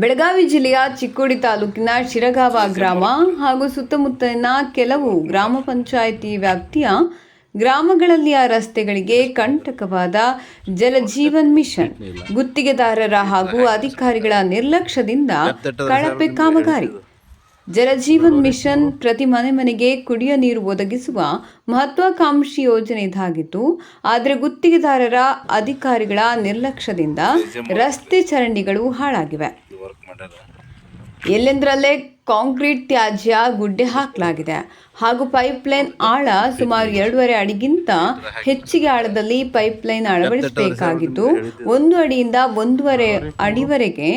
ಬೆಳಗಾವಿ ಜಿಲ್ಲೆಯ ಚಿಕ್ಕೋಡಿ ತಾಲೂಕಿನ ಶಿರಗಾವ ಗ್ರಾಮ ಹಾಗೂ ಸುತ್ತಮುತ್ತಲಿನ ಕೆಲವು ಗ್ರಾಮ ಪಂಚಾಯಿತಿ ವ್ಯಾಪ್ತಿಯ ಗ್ರಾಮಗಳಲ್ಲಿಯ ರಸ್ತೆಗಳಿಗೆ ಕಂಟಕವಾದ ಜಲಜೀವನ್ ಮಿಷನ್. ಗುತ್ತಿಗೆದಾರರ ಹಾಗೂ ಅಧಿಕಾರಿಗಳ ನಿರ್ಲಕ್ಷ್ಯದಿಂದ ಕಳಪೆ ಕಾಮಗಾರಿ. ಜಲಜೀವನ್ ಮಿಷನ್ ಪ್ರತಿ ಮನೆ ಮನೆಗೆ ಕುಡಿಯ ನೀರು ಒದಗಿಸುವ ಮಹತ್ವಾಕಾಂಕ್ಷಿ ಯೋಜನೆ ಇದಾಗಿತ್ತು. ಆದರೆ ಗುತ್ತಿಗೆದಾರರ ಅಧಿಕಾರಿಗಳ ನಿರ್ಲಕ್ಷ್ಯದಿಂದ ರಸ್ತೆ ಚರಂಡಿಗಳು ಹಾಳಾಗಿವೆ. ವರ್ಕ್ ಮಾಡ್ಯಾರ ಎಲ್ಲೆಂದರಲ್ಲೇ ಕಾಂಕ್ರೀಟ್ ತ್ಯಾಜ್ಯ ಗುಡ್ಡೆ ಹಾಕಲಾಗಿದೆ. ಹಾಗೂ ಪೈಪ್ ಲೈನ್ ಆಳ ಸುಮಾರು ಎರಡೂವರೆ ಅಡಿಗಿಂತ ಹೆಚ್ಚಿಗೆ ಆಳದಲ್ಲಿ ಪೈಪ್ ಲೈನ್ ಅಳವಡಿಸಬೇಕಾಗಿದ್ದು, ಒಂದು ಅಡಿಯಿಂದ ಒಂದೂವರೆ ಅಡಿವರೆಗೆ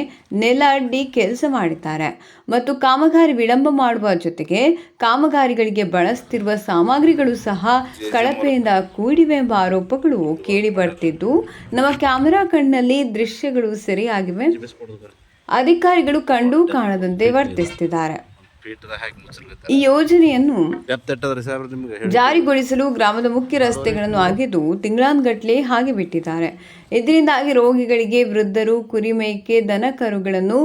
ನೆಲ ಅಡ್ಡಿ ಕೆಲಸ ಮಾಡಿದ್ದಾರೆ. ಮತ್ತು ಕಾಮಗಾರಿ ವಿಳಂಬ ಮಾಡುವ ಜೊತೆಗೆ ಕಾಮಗಾರಿಗಳಿಗೆ ಬಳಸ್ತಿರುವ ಸಾಮಗ್ರಿಗಳು ಸಹ ಕಳಪೆಯಿಂದ ಕೂಡಿವೆ ಎಂಬ ಆರೋಪಗಳು ಕೇಳಿ ಬರ್ತಿದ್ದು. ನಮ್ಮ ಕ್ಯಾಮೆರಾ ಕಣ್ಣಲ್ಲಿ ದೃಶ್ಯಗಳು ಸೆರೆಯಾಗಿವೆ. ಅಧಿಕಾರಿಗಳು ಕಂಡು ಕಾಣದಂತೆ ವರ್ತಿಸುತ್ತಿದ್ದಾರೆ. ಈ ಯೋಜನೆಯನ್ನು ಜಾರಿಗೊಳಿಸಲು ಗ್ರಾಮದ ಮುಖ್ಯ ರಸ್ತೆಗಳನ್ನು ಅಗೆದು ತಿಂಗಳಾನ್ಗಟ್ಲೆ ಹಾಗೆ ಬಿಟ್ಟಿದ್ದಾರೆ. ಇದರಿಂದಾಗಿ ರೋಗಿಗಳಿಗೆ ವೃದ್ಧರು ಕುರಿಮೇಕೆ ದನಕರುಗಳನ್ನು ದನ ಕರುಗಳನ್ನು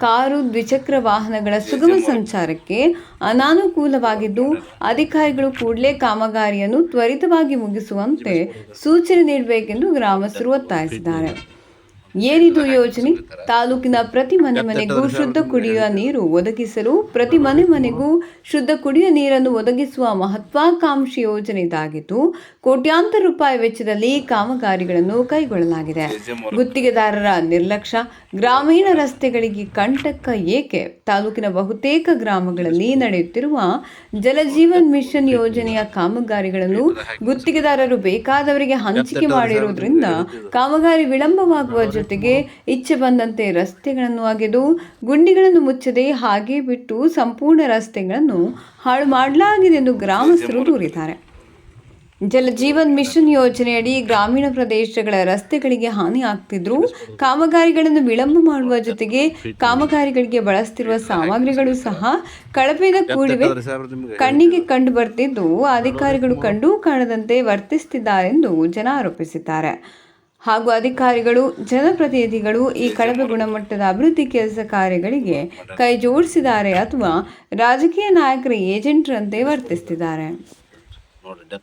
ಕಾರು ದ್ವಿಚಕ್ರ ವಾಹನಗಳ ಸುಗಮ ಸಂಚಾರಕ್ಕೆ ಅನಾನುಕೂಲವಾಗಿದ್ದು ಅಧಿಕಾರಿಗಳು ಕೂಡಲೇ ಕಾಮಗಾರಿಯನ್ನು ತ್ವರಿತವಾಗಿ ಮುಗಿಸುವಂತೆ ಸೂಚನೆ ನೀಡಬೇಕೆಂದು ಗ್ರಾಮಸ್ಥರು ಒತ್ತಾಯಿಸಿದ್ದಾರೆ. ಏನಿದು ಯೋಜನೆ ತಾಲೂಕಿನ ಪ್ರತಿ ಮನೆ ಮನೆಗೂ ಶುದ್ಧ ಕುಡಿಯುವ ನೀರು ಒದಗಿಸಲು ಪ್ರತಿ ಮನೆ ಮನೆಗೂ ಶುದ್ಧ ಕುಡಿಯುವ ನೀರನ್ನು ಒದಗಿಸುವ ಮಹತ್ವಾಕಾಂಕ್ಷಿ ಯೋಜನೆ ಇದಾಗಿದ್ದು ಕೋಟ್ಯಾಂತರ ರೂಪಾಯಿ ವೆಚ್ಚದಲ್ಲಿ ಕಾಮಗಾರಿಗಳನ್ನು ಕೈಗೊಳ್ಳಲಾಗಿದೆ. ಗುತ್ತಿಗೆದಾರರ ನಿರ್ಲಕ್ಷ್ಯ ಗ್ರಾಮೀಣ ರಸ್ತೆಗಳಿಗೆ ಕಂಟಕ ಏಕೆ? ತಾಲೂಕಿನ ಬಹುತೇಕ ಗ್ರಾಮಗಳಲ್ಲಿ ನಡೆಯುತ್ತಿರುವ ಜಲಜೀವನ್ ಮಿಷನ್ ಯೋಜನೆಯ ಕಾಮಗಾರಿಗಳನ್ನು ಗುತ್ತಿಗೆದಾರರು ಬೇಕಾದವರಿಗೆ ಹಂಚಿಕೆ ಮಾಡಿರುವುದರಿಂದ ಕಾಮಗಾರಿ ವಿಳಂಬವಾಗುವ ಜೊತೆಗೆ ಇಚ್ಛೆ ಬಂದಂತೆ ರಸ್ತೆಗಳನ್ನು ಅಗೆದು ಗುಂಡಿಗಳನ್ನು ಮುಚ್ಚದೆ ಹಾಗೆ ಬಿಟ್ಟು ಸಂಪೂರ್ಣ ರಸ್ತೆಗಳನ್ನು ಹಾಳು ಮಾಡಲಾಗಿದೆ ಎಂದು ಗ್ರಾಮಸ್ಥರು ದೂರಿದ್ದಾರೆ. ಜಲಜೀವನ್ ಮಿಷನ್ ಯೋಜನೆಯಡಿ ಗ್ರಾಮೀಣ ಪ್ರದೇಶಗಳ ರಸ್ತೆಗಳಿಗೆ ಹಾನಿ ಆಗ್ತಿದ್ರು. ಕಾಮಗಾರಿಗಳನ್ನು ವಿಳಂಬ ಮಾಡುವ ಜೊತೆಗೆ ಕಾಮಗಾರಿಗಳಿಗೆ ಬಳಸ್ತಿರುವ ಸಾಮಗ್ರಿಗಳು ಸಹ ಕಳಪೆದ ಕೂಡಿವೆ. ಕಣ್ಣಿಗೆ ಕಂಡು ಬರ್ತಿದ್ದು. ಅಧಿಕಾರಿಗಳು ಕಂಡು ಕಾಣದಂತೆ ವರ್ತಿಸುತ್ತಿದ್ದಾರೆಂದು ಜನ ಆರೋಪಿಸಿದ್ದಾರೆ. ಹಾಗೂ ಅಧಿಕಾರಿಗಳು, ಜನಪ್ರತಿನಿಧಿಗಳು ಈ ಕಳಪೆ ಗುಣಮಟ್ಟದ ಅಭಿವೃದ್ಧಿ ಕೆಲಸ ಕಾರ್ಯಗಳಿಗೆ ಕೈ ಜೋಡಿಸಿದ್ದಾರೆ ಅಥವಾ ರಾಜಕೀಯ ನಾಯಕರ ಏಜೆಂಟ್ರಂತೆ ಡೆಪ್ತ್